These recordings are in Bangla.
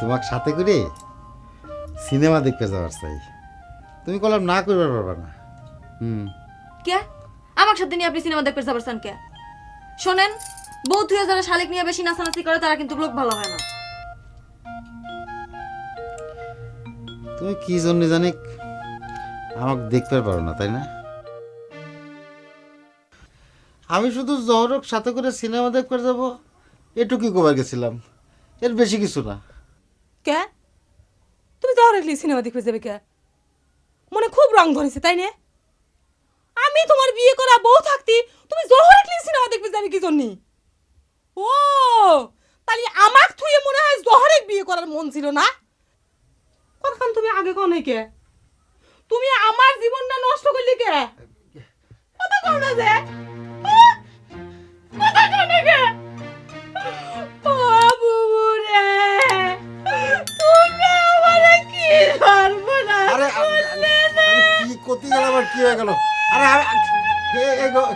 তোমাকে সাথে করে সিনেমা দেখতে যাওয়ার চাই। তুমি কলাম না করবার পারবা না। হুম। কে? আমার সাথে নিয়ে আপনি সিনেমা দেখতে যাবেন কে? শোনেন বউ তুই যারা শালিক নিয়ে বেশি নাচানাচি করে তারা কিন্তু লোক ভালো হয় না। তুমি কি জন্য জানি আমাকে দেখতে পারো না তাই না? আমি শুধু জহরক সাথে করে সিনেমা দেখতে যাব এটুকুই কবার গেছিলাম। এর বেশি কিছু না। কে? তুমি যাও রাখলি সিনেমা দেখবে যাবে কে? মনে খুব রং ধরেছে, তাই না? আমি তোমার বিয়ে করা বউ থাকতি, তুমি জহর রাখলি সিনেমা দেখবে যাবে কি জন্য? ও, তাহলে আমার থুয়ে মনে হয় জহরে বিয়ে করার মন ছিল না? কতক্ষণ তুমি আগে কনে কে? তুমি আমার জীবনটা নষ্ট করলি কে? কথা কও না যে। করতে গেলাম আর কি হয়ে গেল এ গো-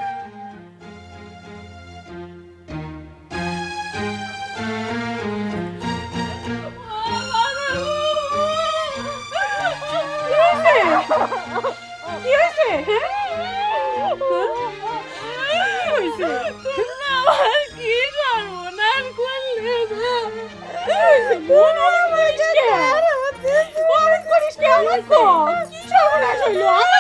কি আমার মন আমার অনেক